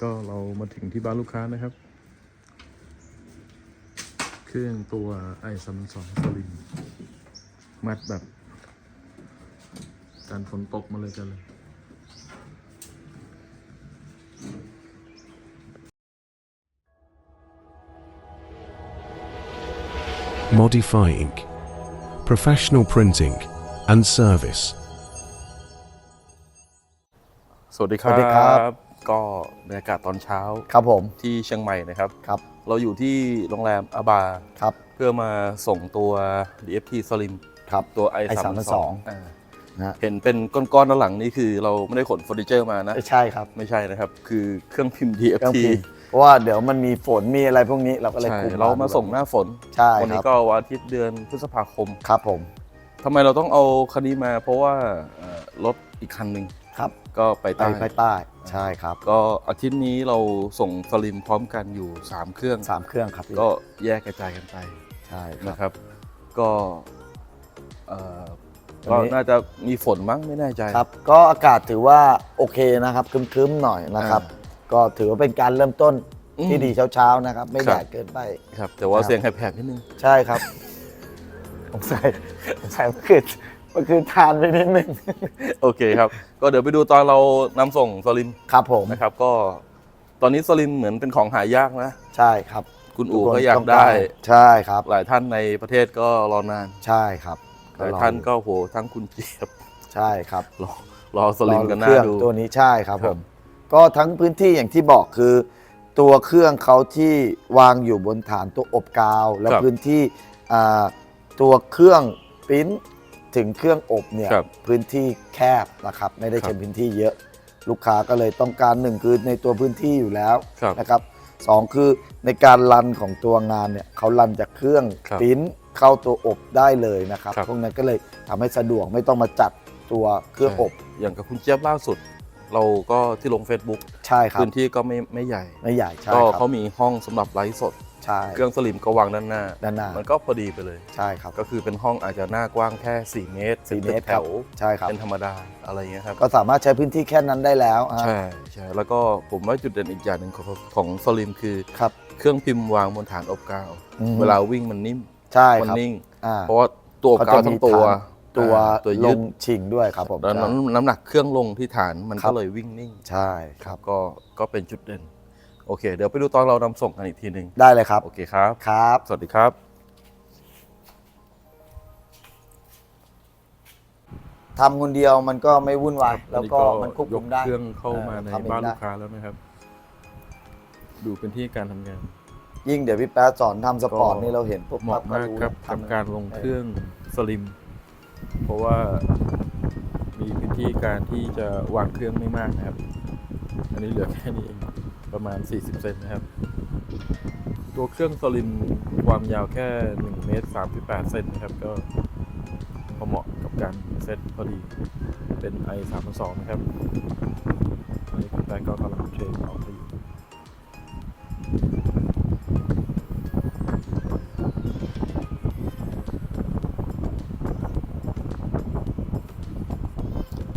ก็เรามาถึงที่บ้านลูกค้านะครับ เครื่องตัวไอซัมสองสลิมมัดแบบการฝนตกมาเลยกันเลย modifying, professional printing and service. สวัสดีครับ สวัสดีครับ ก็บรรยากาศตอนเช้าครับผมที่เชียงใหม่นะครับครับ เราอยู่ที่โรงแรมอาบาครับ เพื่อมาส่งตัว DFT Slim ครับตัว i 3 i32 2นะฮะเห็นเป็นก้อนๆด้านหลังนี่คือเราไม่ได้ขนเฟอร์นิเจอร์มานะไม่ใช่ครับไม่ใช่นะครับ คือเครื่องพิมพ์เครื่อง DFT พิมพ์เพราะว่าเดี๋ยวมันมีฝนมีอะไรพวกนี้เราก็เลยใช่คุมเรามาส่งหน้าฝนใช่วันคนี้รับก็วันอาทิตย์เดือนพฤษภาคมครับผมทำไมเราต้องเอาคันนี้มาเพราะว่าเอ่อรถอีกคันหนึ่ง ครับ ก็ไปไปใต้ภาคใต้ใช่ครับก็อาทิตย์นี้เราส่งสลิมพร้อมกันอยู่ 3 เครื่อง สามเครื่องครับพี่ก็แยกกระจายกันไปใช่ครับนะครับ ก็เอ่อวันก็นี้ น่าจะมีฝนมั้งไม่แน่ใจ ครับ ก็อากาศถือว่าโอเคนะครับครึ้มๆหน่อยนะครับ อ่ก็ถือว่าเป็นการเริ่มต้นอืมที่ดีเช้าๆนะครับ ไม่ครับแดดเกินไป ครับ แต่ว่าครับ เสียงแหบๆนิดนึง ใช่ครับสงสัยสงสัยเมื่อคืน เมื่อคืนทานไปนิดนึง โอเคครับ ก็เดี๋ยวไปดูตอนเรานำส่งสลิมครับผม นะครับ ก็ตอนนี้สลิมเหมือนเป็นของหายากนะ ใช่ครับคุณอู๋ทุนก็อยากต้งได้ ใช่ครับ หลายท่านในประเทศก็รอนาน ใช่ครับหลายท่านก็โหทั้งคุณเจี๊ยบ ใช่ครับรอรอสลิมกันหเคน้ารื่องดูตัวนี้ใช่ครับครัผบมก็ทั้งพื้นที่อย่างที่บอกคือ ตัวเครื่องเขาที่วางอยู่บนฐานตัวอบกาว แล้วครับพื้นที่อ่าตัวเครื่องปริ้น ถึงเครื่องอบเนี่ยครับพื้นที่แคบนะครับไม่ได้ครับใช้พื้นที่เยอะ ลูกค้าก็เลยต้องการหนึ่งคือในตัวพื้นที่อยู่แล้วครับนะครับสองคือในการรันของตัวงานเนี่ยเขารันจากเครื่องครับปริ้นเข้าตัวอบได้เลยนะครับครับ พวกนั้นก็เลยทำให้สะดวกไม่ต้องมาจัดตัวเครื่องอบอย่างกับคุณเจี๊ยบล่าสุด เราก็ที่ลง Facebook ใช่ครับพื้นที่ก็ไม่ไม่ใหญ่ ไม่ใหญ่ใช่ก็ครับ เขามีห้องสำหรับไลฟ์สด ใช่เครื่องสลิมก็วางด้านหน้า ด้านหน้ามันก็พอดีไปเลย ใช่ครับ ก็คือเป็นห้องอาจจะหน้ากว้างแค่ 4 เมตรสี่ป็นเมตึตกรแถครับวใช่ครับเป็นธรรมดาอะไรเงี้ยครับ ก็สามารถใช้พื้นที่แค่นั้นได้แล้วฮะใช่ใช่แล้วก็ผมว่าจุดเด่นอีกอย่างหนึ่งของของสลิมคือครับเครื่องพิมพ์วางบนฐานอบกาวอืมเวลาวิ่งมันนิ่มใช่มันครับนิ่งอ่าเพราะว่าตัวอบกาวทั้งตัวฐานตัวอ่าตัวลยึดงชิงด้วยครับผมแล้วใช่น้ำน้ำหนักเครื่องลงที่ฐานมันครัก็บเลยวิ่งนิ่ง ใช่ครับก็ก็เป็นจุดเด่น โอเค เดี๋ยวไปดูตอนเรานำส่งกันอีกทีหนึ่งได้เลยครับ โอเคครับ ครับ สวัสดีครับ ทำคนเดียวมันก็ไม่วุ่นวาย แล้วก็อัมันควบคุมได้ ยกเครื่องเข้ามาในทำเองบ้านได้ ลูกค้าแล้วนะครับ ดูเป็นที่การทำงาน ยิ่งเดี๋ยวพี่แป๊ะสอนทำสปอร์ตก็ นี่เราเห็นปุ๊บเหมาะมากครับทำกับการลงเครื่องสลิม เพราะว่ามีพื้นที่การที่จะวางเครื่องไม่มากนะครับ อันนี้เหลือแค่นี้เอง ประมาณ 40 เซนนะครับ ตัวเครื่องสลิมความยาวแค่ 1 เมตร 38 เซนนะครับ ก็พอเหมาะกับการเซตพอดีเป็น i 3 2นะครับอันนี้คุณแป๊กก็กำลังเทรนออกไปอยู่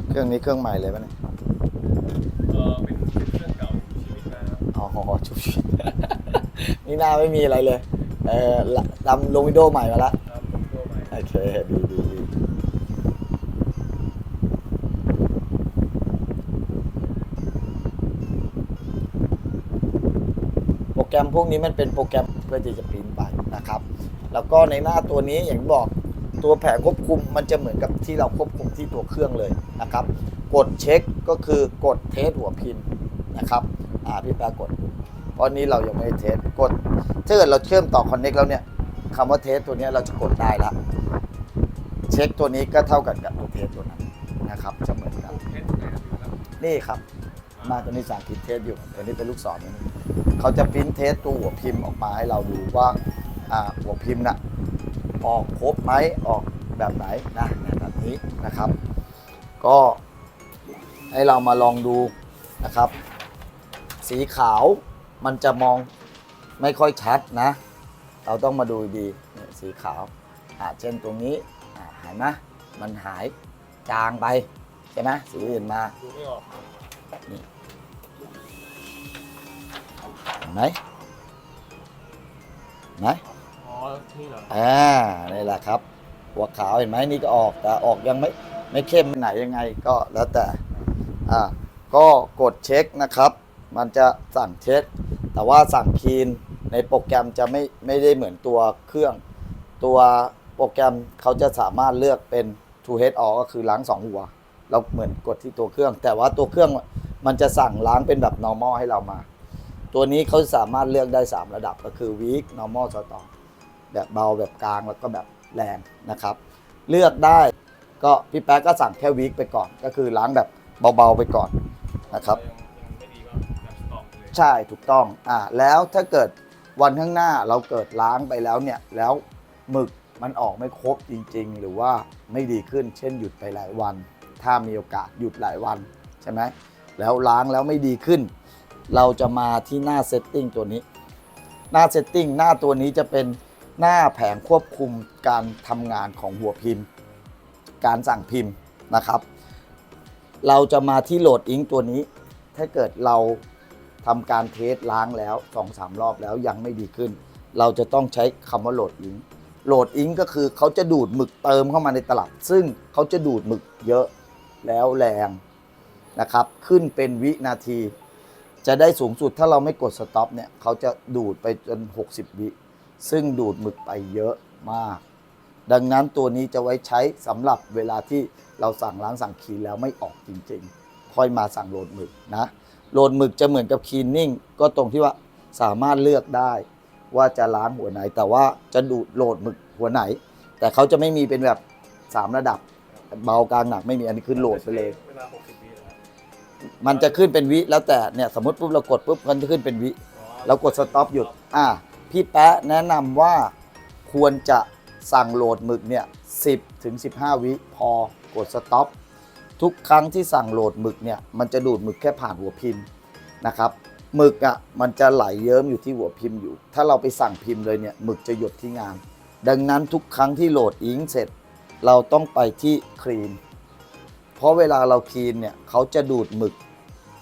เครื่องนี้เครื่องใหม่เลยป่ะเนี่ย อชุบชิบนี่หน้าไม่มีอะไรเลย เออละทำลงวิดีโอใหม่มาแล้วโอเคดีดีดีโปรแกรมพวกนี้มันเป็นโปรแกรมเพื่อที่จะปริ้นไปนะครับ แล้วก็ในหน้าตัวนี้อย่างบอกตัวแผงควบคุมมันจะเหมือนกับที่เราควบคุมที่ตัวเครื่องเลยนะครับ กดเช็คก็คือกดเทสหัวพินนะครับ อ่าพี่แปรกด เพราะนี้เรายังไม่ได้เทสกดถ้าเกิดเราเชื่อมต่อคอนเน็กแล้วเนี่ยคำว่าเทสตัวเนี้ยเราจะกดได้ละเช็คตัวนี้ก็เท่ากันกับตัวเทสตัวนั้นนะครับจะเหมือนกันนี่ครับหน้าตัวนี้สาธิตเทสอยู่ตัวนี้เป็นลูกศรนี่เขาจะพิมพ์เทสตัวหัวพิมพ์ออกมาให้เราดูว่าอ่าหัวพิมพ์น่ะออกครบไหมออกแบบไหนนะแบบนี้นะครับ ก็ให้เรามาลองดูนะครับ สีขาว มันจะมองไม่ค่อยชัดนะ เราต้องมาดูดีเนี่ยสีขาวอ่าเช่นตรงนี้อ่าหายไหมมันหายจางไปใช่ไหมสีอื่นมาดูไม่ออกนี่ไหมไหมอ๋อนี่เหรออ่านี่แหละครับ หัวขาวเห็นไหมนี่ก็ออกแต่ออกยังไม่ไม่เข้มไหนยังไงก็แล้วแต่อ่าก็กดเช็คนะครับ มันจะสั่งเช็ค แต่ว่าสั่งคีนในโปรแกรมจะไม่ไม่ได้เหมือนตัวเครื่อง ตัวโปรแกรมเขาจะสามารถเลือกเป็น two head all ก็คือล้างสองหัว เราเหมือนกดที่ตัวเครื่อง แต่ว่าตัวเครื่องมันจะสั่งล้างเป็นแบบ normal ให้เรามา ตัวนี้เขาสามารถเลือกได้ 3 ระดับก็คือ weak normal strong แบบเบาแบบกลางแล้วก็แบบแรงนะครับ เลือกได้ก็พี่แป๊กก็สั่งแค่ weak ไปก่อน ก็คือล้างแบบเบาๆไปก่อนนะครับ ใช่ถูกต้องอ่าแล้วถ้าเกิดวันข้างหน้าเราเกิดล้างไปแล้วเนี่ยแล้วหมึกมันออกไม่ครบจริง ๆ หรือว่าไม่ดีขึ้น เช่นหยุดไปหลายวัน ถ้ามีโอกาสหยุดหลายวันใช่ไหมแล้วล้างแล้วไม่ดีขึ้น เราจะมาที่หน้าเซตติ้งตัวนี้ หน้าเซตติ้งหน้าตัวนี้จะเป็นหน้าแผงควบคุมการทำงานของหัวพิมพ์ การสั่งพิมพ์นะครับ เราจะมาที่โหลดอิงตัวนี้ ถ้าเกิดเรา ทำการเทสล้างแล้ว2อสารอบแล้วยังไม่ดีขึ้น เราจะต้องใช้คำว่าโหลดอิงโหลดอิงก็คือเขาจะดูดหมึกเติมเข้ามาในตลับ ซึ่งเขาจะดูดหมึกเยอะแล้วแรงนะครับ ขึ้นเป็นวินาที จะได้สูงสุดถ้าเราไม่กดสต็อปเนี่ยเขาจะดูดไปจน 60 วิซึ่งดูดหมึกไปเยอะมาก ดังนั้นตัวนี้จะไว้ใช้สำหรับเวลาที่เราสั่งล้างสั่งคีแล้วไม่ออกจริงๆ ค่อยมาสั่งโหลดหมึกนะ โหลดหมึกจะเหมือนกับคีนนิ่งก็ตรงที่ว่าสามารถเลือกได้ว่าจะล้างหัวไหน แต่ว่าจะดูดโหลดหมึกหัวไหน แต่เขาจะไม่มีเป็นแบบ 3 ระดับ เบากลางหนักไม่มีอันนี้คือโหลดไปเลย เวลา 60วินะครับมันจะขึ้นเป็นวิแล้วแต่เนี่ยสมมติปุ๊บเรากดปุ๊บมันจะขึ้นเป็นวิเรากดสต็อปหยุด อ่า พี่แป๊ะแนะนำว่าควรจะสั่งโหลดหมึกเนี่ย10ถึง15 วิพอกดสต็อป ทุกครั้งที่สั่งโหลดหมึกเนี่ยมันจะดูดหมึกแค่ผ่านหัวพิมพ์นะครับหมึกอะมันจะไหลเยิ้มอยู่ที่หัวพิมพ์อยู่ ถ้าเราไปสั่งพิมพ์เลยเนี่ยหมึกจะหยดที่งาน ดังนั้นทุกครั้งที่โหลดอิงเสร็จ เราต้องไปที่คลีนเพราะเวลาเราคลีนเนี่ยเขาจะดูดหมึก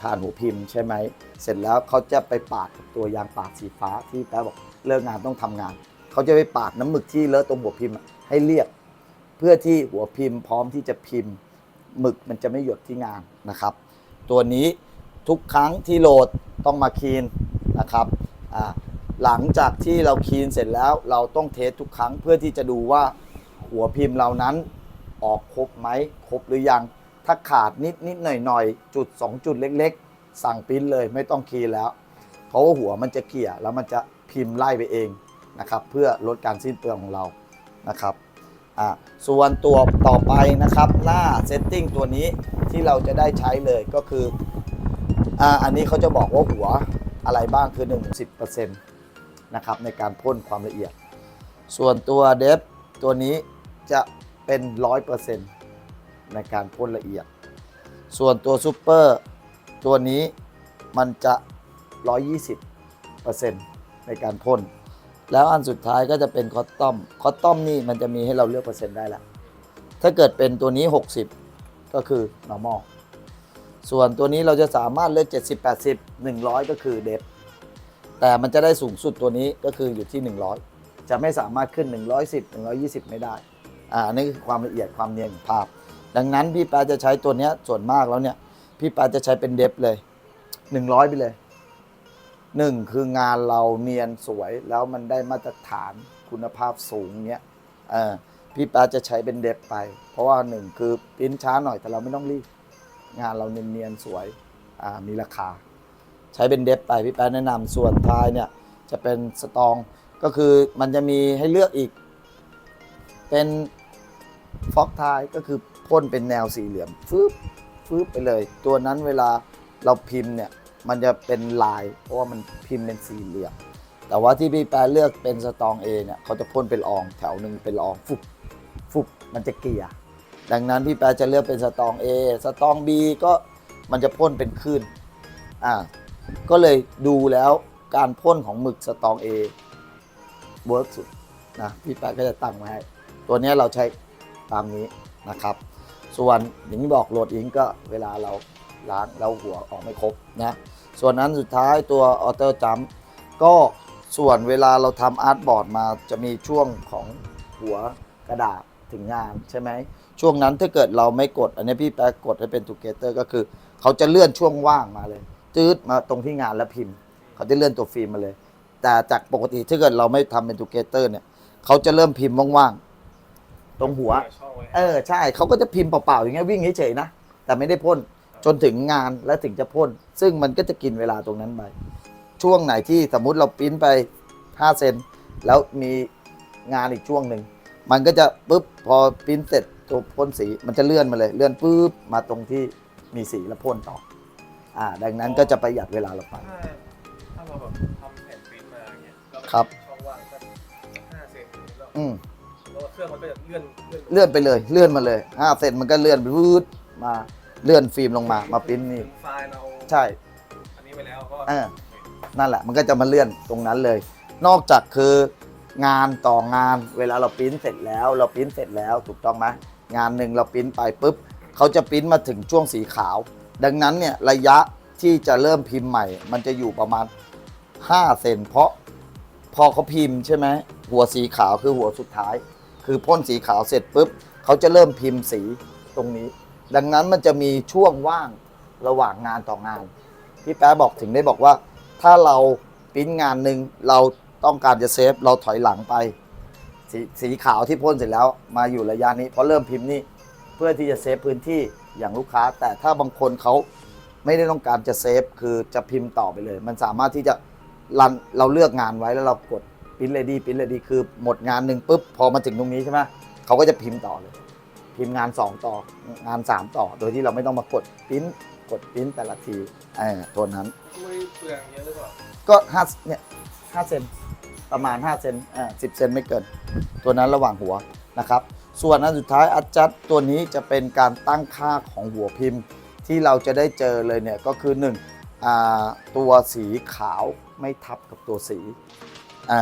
ผ่านหัวพิมพ์ใช่ไหมเสร็จแล้วเขาจะไปปาดกับตัวยางปาดสีฟ้าที่แป๊บบอกเลิกงานต้องทำงานเขาจะไปปาดน้ำหมึกที่เลอะตรงหัวพิมพ์ให้เรียบเพื่อที่หัวพิมพ์พร้อมที่จะพิมพ์ หมึกมันจะไม่หยดที่งานนะครับ ตัวนี้ทุกครั้งที่โหลดต้องมาคีนนะครับหลังจากที่เราคีนเสร็จแล้วเราต้องเทสทุกครั้งเพื่อที่จะดูว่าหัวพิมพ์เรานั้นออกครบไหมครบหรือยัง ถ้าขาดนิดนิดหน่อยหน่อยจุด 2 จุดเล็กๆ สั่งปิ้นเลยไม่ต้องคีย์แล้ว เพราะว่าหัวมันจะเกลี่ยแล้วมันจะพิมพ์ไล่ไปเองนะครับเพื่อลดการสิ้นเปลืองของเรานะครับ อ่าส่วนตัวต่อไปนะครับหน้าเซตติ้งตัวนี้ที่เราจะได้ใช้เลยก็คืออ่าอันนี้เขาจะบอกว่าหัวอะไรบ้างคือ1-10%นะครับในการพ่นความละเอียด ส่วนตัวเดฟตัวนี้จะเป็น 100%ในการพ่นละเอียด ส่วนตัวซูเปอร์ตัวนี้มันจะ 120%ในการพ่น แล้วอันสุดท้ายก็จะเป็นคอตตอม คอตตอมนี่มันจะมีให้เราเลือกเปอร์เซ็นต์ได้ละ ถ้าเกิดเป็นตัวนี้ 60 ก็คือ normal ส่วนตัวนี้เราจะสามารถเลือก 70 80 100 ก็คือเดฟแต่มันจะได้สูงสุดตัวนี้ก็คืออยู่ที่ 100 จะไม่สามารถขึ้น 110 120 ไม่ได้ อ่านี่คือความละเอียดความเนียนของภาพ ดังนั้นพี่ปาจะใช้ตัวนี้ส่วนมากแล้วเนี่ย พี่ปาจะใช้เป็นเดฟเลย 100 ไปเลย หนึ่งคืองานเราเนียนสวยแล้วมันได้มาตรฐานคุณภาพสูงเนี้ยพี่ปาจะใช้เป็นเดฟไป เพราะว่าหนึ่งคือปิ้นช้าหน่อยแต่เราไม่ต้องรีบ งานเราเนียนๆสวยมีราคา ใช้เป็นเดฟไปพี่ป๊ะแนะนำส่วนท้ายเนี่ยจะเป็นสตองก็คือมันจะมีให้เลือกอีก เป็นฟอกท้ายก็คือพ่นเป็นแนวสี่เหลี่ยมฟึบฟึบไปเลย ตัวนั้นเวลาเราพิมพ์เนี่ย มันจะเป็นลาย เพราะว่ามันพิมพ์เป็นสี่เหลี่ยม แต่ว่าที่พี่แปรเลือกเป็นสตองเอเนี่ยเขาจะพ่นเป็นอองแถวหนึ่งเป็นอองฟุบฟุบมันจะเกลี่ยดังนั้นพี่แปรจะเลือกเป็นสตอง A สตอง B ก็มันจะพ่นเป็นคลื่นอ่าก็เลยดูแล้วการพ่นของหมึกสตอง A เวิร์กสุดนะพี่แปรก็จะตั้งไว้ให้ตัวเนี้ยเราใช้ตามนี้นะครับ ส่วนอย่างที่บอกโหลดอิงก็เวลาเราล้างเราหัวออกไม่ครบนะ ส่วนนั้นสุดท้ายตัวออโต้จัมก็ส่วนเวลาเราทำอาร์ตบอร์ดมาจะมีช่วงของหัวกระดาษถึงงานใช่ไหมช่วงนั้นถ้าเกิดเราไม่กด อันนี้พี่แป๊กกดให้เป็น together ก็คือ เขาจะเลื่อนช่วงว่างมาเลย จืดมาตรงที่งานแล้วพิมพ์ เขาจะเลื่อนตัวฟิล์มมาเลย แต่จากปกติถ้าเกิดเราไม่ทำเป็น together เนี่ย เขาจะเริ่มพิมพ์ว่างๆตรงหัว เออใช่เขาก็จะพิมพ์เปล่าๆอย่างเงี้ยวิ่งเฉยๆนะแต่ไม่ได้พ่น จนถึงงานแล้วถึงจะพ่น ซึ่งมันก็จะกินเวลาตรงนั้นไป ช่วงไหนที่สมมุติเราปริ้นไป 5 เซน แล้วมีงานอีกช่วงหนึ่ง มันก็จะปุ๊บพอปริ้นเสร็จตัวพ่นสีมันจะเลื่อนมาเลย เลื่อนปุ๊บมาตรงที่มีสีแล้วพ่นต่ออ่าดังนั้นก็จะประหยัดเวลาเราไป ถ้าถ้าเราแบบทำแผ่นปริ้นมาอย่างเงี้ยแล้วครับ ช่องว่างสักห้าเซนแล้วอืม แล้วเครื่องมันก็จะเลื่อนเลื่อนเลื่อนไปเลยเลื่อนมาเลย5เซนมันก็เลื่อนวืดมา เลื่อนฟิล์มลงมามาปริ้นนี่ถึงไฟล์เราใช่ อันนี้ไปแล้วก็เออ นั่นแหละ มันก็จะมาเลื่อนตรงนั้นเลย นอกจากคืองานต่องานเวลาเราปริ้นเสร็จแล้ว เราปริ้นเสร็จแล้วถูกต้องไหมงานหนึ่งเราปริ้นไปปุ๊บเขาจะปริ้นมาถึงช่วงสีขาว ดังนั้นเนี่ยระยะที่จะเริ่มพิมพ์ใหม่ มันจะอยู่ประมาณ 5 เซนเพราะพอเขาพิมพ์ใช่ไหมหัวสีขาวคือหัวสุดท้าย คือพ่นสีขาวเสร็จปุ๊บเขาจะเริ่มพิมพ์สีตรงนี้ ดังนั้นมันจะมีช่วงว่างระหว่างงานต่องาน พี่แป๊ะบอกถึงได้บอกว่า ถ้าเราปิ้นงานหนึ่งเราต้องการจะเซฟเราถอยหลังไปสีสีขาวที่พ่นเสร็จแล้วมาอยู่ระยะนี้พอเริ่มพิมพ์นี่เพื่อที่จะเซฟพื้นที่อย่างลูกค้า แต่ถ้าบางคนเขาไม่ได้ต้องการจะเซฟคือจะพิมพ์ต่อไปเลย มันสามารถที่จะรันเราเลือกงานไว้แล้วเรากดปริ้นเลยดี้ปริ้นเลยดีคือหมดงานหนึ่งปุ๊บพอมาถึงตรงนี้ใช่ไหมเขาก็จะพิมพ์ต่อเลย พิมพ์งาน 2 ต่องาน 3 ต่อ โดยที่เราไม่ต้องมากดปริ้นกดปริ้นแต่ละทีเออตัวนั้นช่วยเปลืองเยอะหรือเปล่าก็ห้าเนี่ยห้าเซนประมาณ5เซนอ่าสิเซนไม่เกิน ตัวนั้นระหว่างหัวนะครับ ส่วนอันสุดท้ายอัดจัดตัวนี้จะเป็นการตั้งค่าของหัวพิมพ์ ที่เราจะได้เจอเลยเนี่ยก็คือ1อ่าตัวสีขาวไม่ทับกับตัวสีอ่า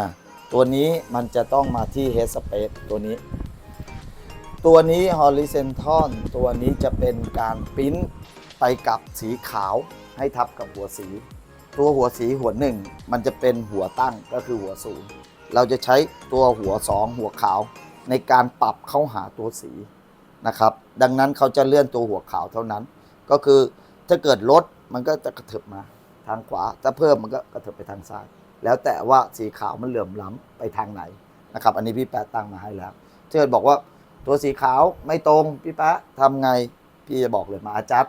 ตัวนี้มันจะต้องมาที่ head space ตัวนี้ ตัวนี้ horizontal ตัวนี้จะเป็นการปิ้นไปกับสีขาวให้ทับกับหัวสี ตัวหัวสีหัวหนึ่งมันจะเป็นหัวตั้งก็คือหัวศูนย์เราจะใช้ตัวหัวสองหัวขาว ในการปรับเข้าหาตัวสีนะครับ ดังนั้นเขาจะเลื่อนตัวหัวขาวเท่านั้น ก็คือถ้าเกิดลดมันก็จะกระเถิบมาทางขวาถ้าเพิ่มมันก็กระเถิบไปทางซ้าย แล้วแต่ว่าสีขาวมันเหลื่อมล้ำไปทางไหนนะครับ อันนี้พี่แปะตั้งมาให้แล้วถ้าเกิดบอกว่า ตัวสีขาวไม่ตรงพี่ปะทำไง พี่จะบอกเลยมาจัด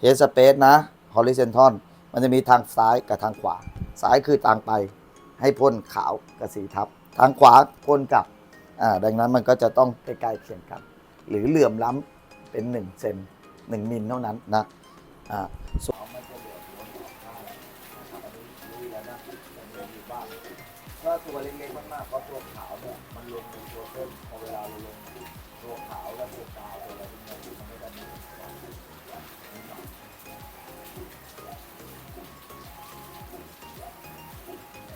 เฮสเปซนะ horizontal มันจะมีทางซ้ายกับทางขวา ซ้ายคือทางไปให้พ่นขาวกับสีทับ ทางขวาพ่นกลับอ่าดังนั้นมันก็จะต้องใกล้ๆเคียงกัน หรือเหลื่อมล้ำเป็น1เซน1มิลเท่านั้นนะอ่า ตัวเล็กๆมากๆเพราะตัวขาวเนี่ยมันลงในตัวเส้นพอเวลาเราลงตัวขาวและตัวกาวตัวอะไรพวกนี้ที่มันไม่ได้มีความนิดหน่อย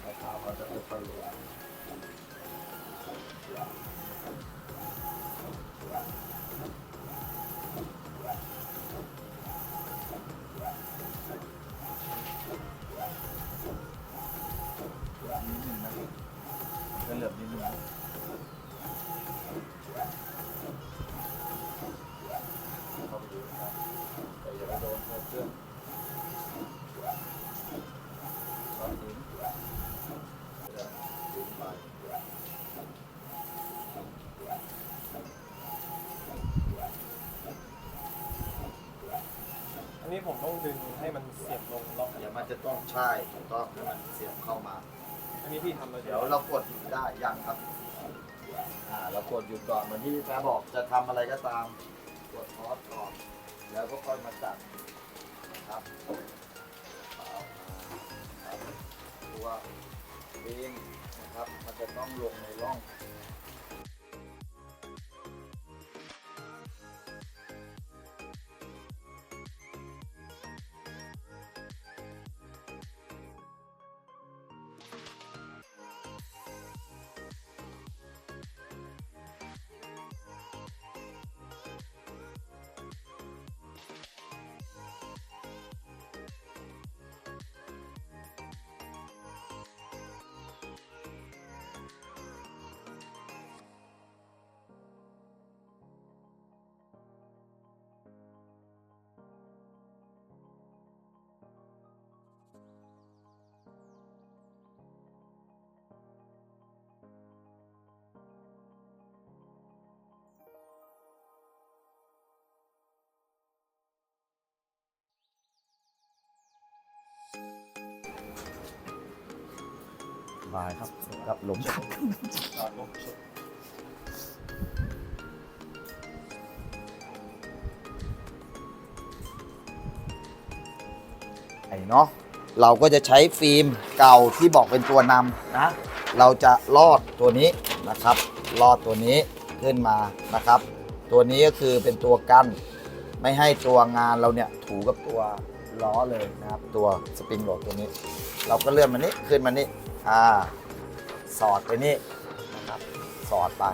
แต่ขาวเขาจะค่อยๆล นนี้ผมต้องดึงให้มันเสียบลงล็อกเดี๋ยวมันจะต้องใช่ถูกต้องให้มันเสียบเข้ามา อันนี้พี่ทำแล้วใช่เดี๋ยวไหมเรากดหยุดได้ยังครับอ่าเรากดหยุดก่อนเหมือนที่พี่แป๊ะบอกจะทำอะไรก็ตามกดพอสก่อนแล้วก็ค่อยมาจัดนะครับเอามาครับตัวบีมนะครับ มันจะต้องลงในร่อง บายครับรับลมครับไอ้เนาะเราก็จะใช้ฟิล์มเก่าที่บอกเป็นตัวนำนะ เราจะลอดตัวนี้นะครับลอดตัวนี้ขึ้นมานะครับ ตัวนี้ก็คือเป็นตัวกั้น ไม่ให้ตัวงานเราเนี่ยถูกับตัว ล้อเลยนะครับ ตัวสปริงโหลดตัวนี้ เราก็เลื่อนมานี้ขึ้นมานี้อ่าสอดไปนี่นะครับสอดไป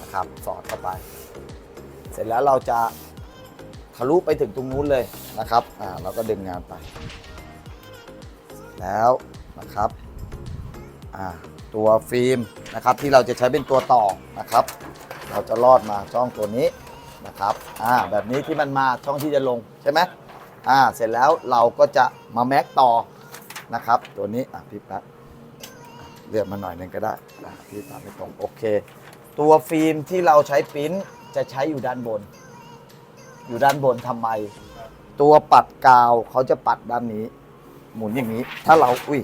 นะครับสอดเข้าไป เสร็จแล้วเราจะทะลุไปถึงตรงนู้นเลยนะครับอ่าเราก็ดึงงานไป แล้วนะครับอ่าตัวฟิล์มนะครับที่เราจะใช้เป็นตัวต่อนะครับ เราจะลอดมาช่องตัวนี้นะครับอ่าแบบนี้ที่มันมาช่องที่จะลงใช่ไหม อ่าเสร็จแล้วเราก็จะมาแม็กต่อนะครับ ตัวนี้อะพี่แป๊บเลือกมาหน่อยหนึ่งก็ได้พี่ตามไม่ตรงโอเค ตัวฟิล์มที่เราใช้ปิ้นจะใช้อยู่ด้านบน อยู่ด้านบนทำไม ตัวปัดกาวเขาจะปัดด้านนี้ หมุนอย่างนี้ ถ้าเราอุ้ย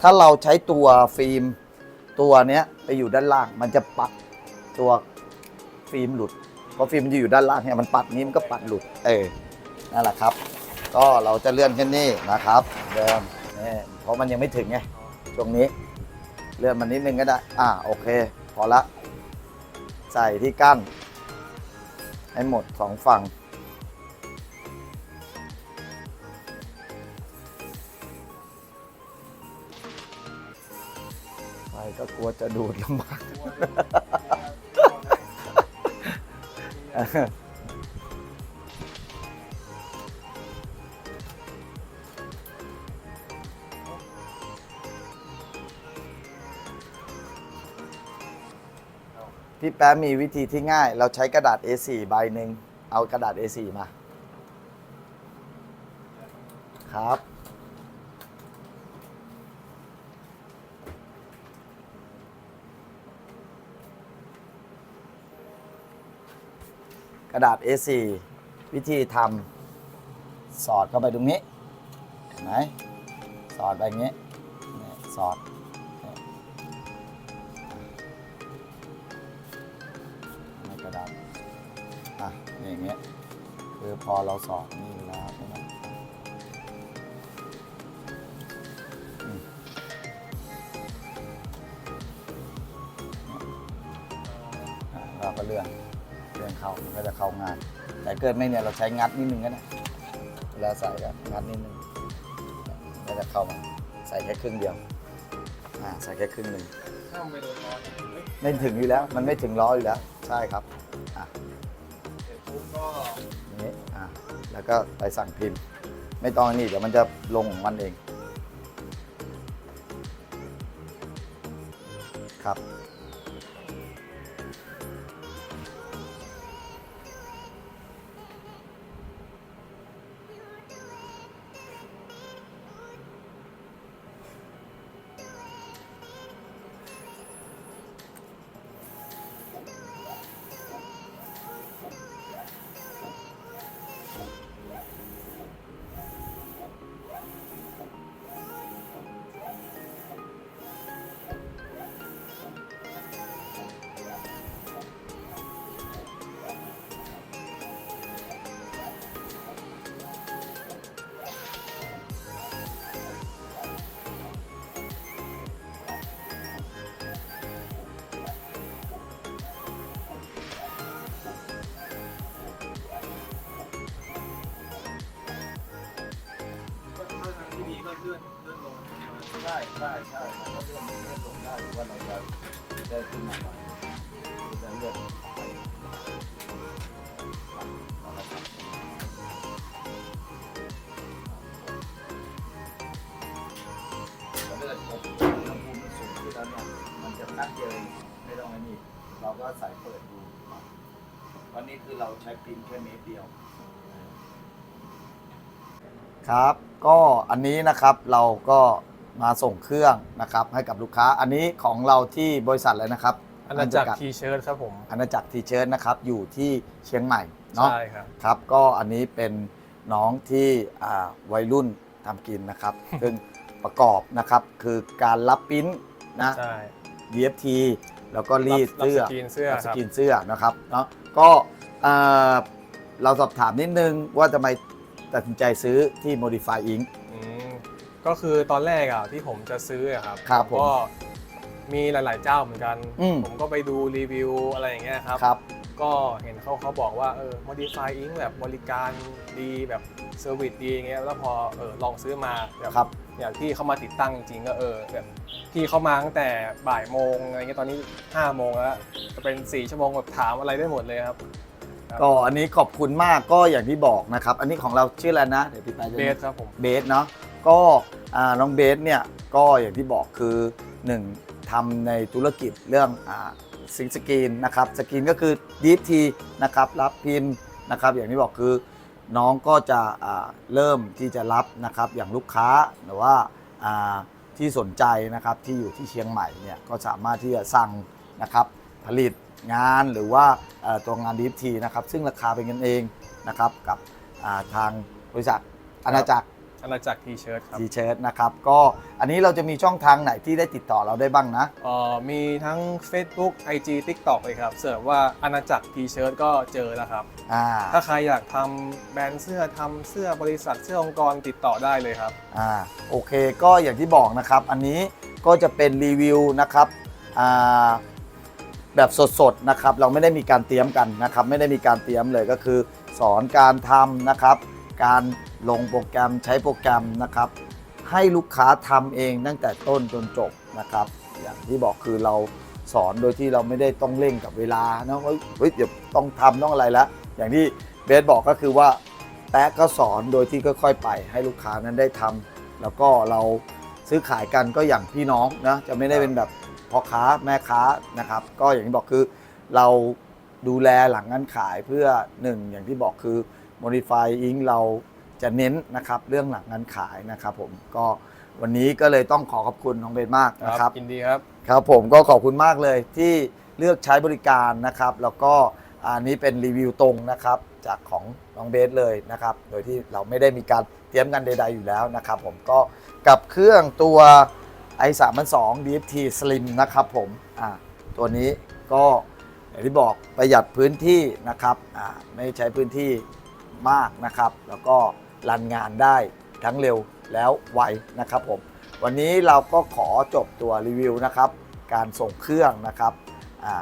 ถ้าเราใช้ตัวฟิล์มตัวเนี้ยไปอยู่ด้านล่าง มันจะปัดตัวฟิล์มหลุดเพราะฟิล์มจะอยู่ด้านล่างเนี่ยมันปัดนี้มันก็ปัดหลุด เออนั่นแหละครับ ก็เราจะเลื่อนขึ้นนี่นะครับเดิมนี่เพราะมันยังไม่ถึงไงช่วงนี้ เลื่อนมันนิดนึงก็ได้ อ่าโอเค พอละ ใส่ที่กั้น ให้หมดสองฝั่งไปก็กลัวจะดูดลำบา พี่แป๊ะมีวิธีที่ง่าย เราใช้กระดาษ A4 ใบหนึ่งเอากระดาษ A4 มา ครับ กระดาษ A4 วิธีทำสอดเข้าไปตรงนี้ เห็นไหมสอดไปอย่างนี้ สอด คือพอเราสอดนี่แล้วใช่ไหมอืมอะเราก็เลื่อนเลื่อนเข้ามันก็จะเข้าง่ายแต่เกิดไม่เนี่ยเราใช้งัดนิดนึงก็ได้เวลาใส่ก็งัดนิดนึงก็จะเข้ามาใส่แค่ครึ่งเดียวอ่าใส่แค่ครึ่งหนึ่งไม่ถึงอยู่แล้ว มันไม่ถึงล้ออยู่แล้ว ใช่ครับอะเสร็จปุ๊บก็นี่อะ แล้วก็ไปสั่งพิมพ์ ไม่ต้องอันนี่เดี๋ยวมันจะลงของมันเองครับ จะนัดเดียวเองไม่ต้องไอ้นี่เราก็ใส่เปิดดูวันนี้คือเราใช้พิมพ์แค่เมตรเดียว ครับ ก็อันนี้นะครับเราก็มาส่งเครื่องนะครับ ให้กับลูกค้าอันนี้ของเราที่บริษัทเลยนะครับอาณาจักรทีเชิร์ตครับผมอาณาจักรทีเชิร์ตนะครับอยู่ที่เชียงใหม่เนาะใช่ครับครับ ก็อันนี้เป็นน้องที่อ่าวัยรุ่นทำกินนะครับซึ่งประกอบนะครับคือการรับปริ้นนะ ใช่ DFT แล้วก็รีดรับเสื้อรับสกรีนเสื้อรับสครับกรีนเสื้อนะครับเนาะก็เอ่อเราสอบถามนิดนึงว่าทำไมตัดสินใจซื้อที่ Modify Ink อืมก็คือตอนแรกอะที่ผมจะซื้ออะครับครับผมก็มีหลาย ๆ เจ้าเหมือนกัน อืม ผมก็ไปดูรีวิวอะไรอย่างเงี้ยครับ ครับ ก็เห็นเขาเขาบอกว่าเออ modify ink แบบบริการดีแบบเซอร์วิสดีอย่างเงี้ยแล้วพอเออลองซื้อมาแบบครับ อย่างที่เขามาติดตั้งจริงๆก็เออแบบ พี่เขามาตั้งแต่บ่ายโมงอะไรเงี้ยตอนนี้5้าโมงแล้วจะเป็น4ชั่วโมงแบบถามอะไรได้หมดเลยครับก็อันนี้ขอบคุณมากก็อย่างที่บอกนะครับ อันนี้ของเราชื่ออะไรนะเดี๋ยวพี่ไปจะเบสครับผมเบสเนาะก็อ่าน้องเบสเนี่ยก็อย่างที่บอกคือหนึ่งทำในธุรกิจเรื่องอ่าซิงสกรีนนะครับสกรีนก็คือดีทีนะครับรับพิมพ์นะครับอย่างที่บอกคือน้องก็จะอ่าเริ่มที่จะรับนะครับอย่างลูกค้าหรือว่าอ่า ที่สนใจนะครับที่อยู่ที่เชียงใหม่เนี่ยก็สามารถที่จะสั่งนะครับผลิตงานหรือว่าตัวงานดีทีนะครับซึ่งราคาเป็นกันเองนะครับกับทางบริษัทอาณาจักร อาณาจักรทีเชิร์ตครับ ทีเชิร์ตนะครับก็อันนี้เราจะมีช่องทางไหนที่ได้ติดต่อเราได้บ้างนะ เอ่อมีทั้ง Facebook IG TikTok เลยครับเสิร์ชว่าอาณาจักรทีเชิร์ตก็เจอแล้วครับ อ่าถ้าใครอยากทำแบรนด์เสื้อทำเสื้อบริษัทเสื้อองค์กรติดต่อได้เลยครับ อ่าโอเคก็อย่างที่บอกนะครับ อันนี้ก็จะเป็นรีวิวนะครับอ่าแบบสดๆนะครับ เราไม่ได้มีการเตรียมกันนะครับ ไม่ได้มีการเตรียมเลยก็คือ สอนการทำนะครับ การลงโปรแกรมใช้โปรแกรมนะครับ ให้ลูกค้าทำเองตั้งแต่ต้นจนจบนะครับ อย่างที่บอกคือเราสอนโดยที่เราไม่ได้ต้องเร่งกับเวลานะเฮ้ยเฮ้ยเดี๋ยวต้องทำต้องอะไรแล้วอย่างที่เบสบอกก็คือว่าแป๊ะก็สอนโดยที่ค่อยๆไป ให้ลูกค้านั้นได้ทำแล้วก็เราซื้อขายกันก็อย่างพี่น้องนะจะไม่ได้เป็นแบบพ่อค้าแม่ค้านะครับ ก็อย่างที่บอกคือเราดูแลหลังงานขายเพื่อหนึ่งอย่างที่บอกคือ Modify Ink เราจะเน้นนะครับเรื่องหลังงานขายนะครับผมก็วันนี้ก็เลยต้องขอขอบคุณน้องเบนมากนะครับยินดีครับ ครับผมก็ขอบคุณมากเลยที่เลือกใช้บริการนะครับ แล้วก็อันนี้เป็นรีวิวตรงนะครับจากของน้องเบสเลยนะครับ โดยที่เราไม่ได้มีการเตรียมกันใด ๆ อยู่แล้วนะครับ ผมก็กับเครื่องตัว i 3 2 DFT Slim นะครับผมอ่าตัวนี้ก็อย่างที่บอกประหยัดพื้นที่นะครับอ่าไม่ใช้พื้นที่ มากนะครับ แล้วก็รันงานได้ทั้งเร็วแล้วไวนะครับผม วันนี้เราก็ขอจบตัวรีวิวนะครับ การส่งเครื่องนะครับอ่า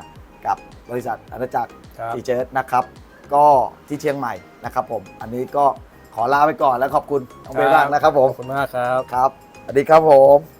กับบริษัทอาณาจักรครับทีเจอร์นะครับ ก็ที่เชียงใหม่นะครับผม อันนี้ก็ขอลาไปก่อนแล้วขอบคุณน้องเบลมากนะครับผม ขอบคุณมากครับ ครับ สวัสดีครับผม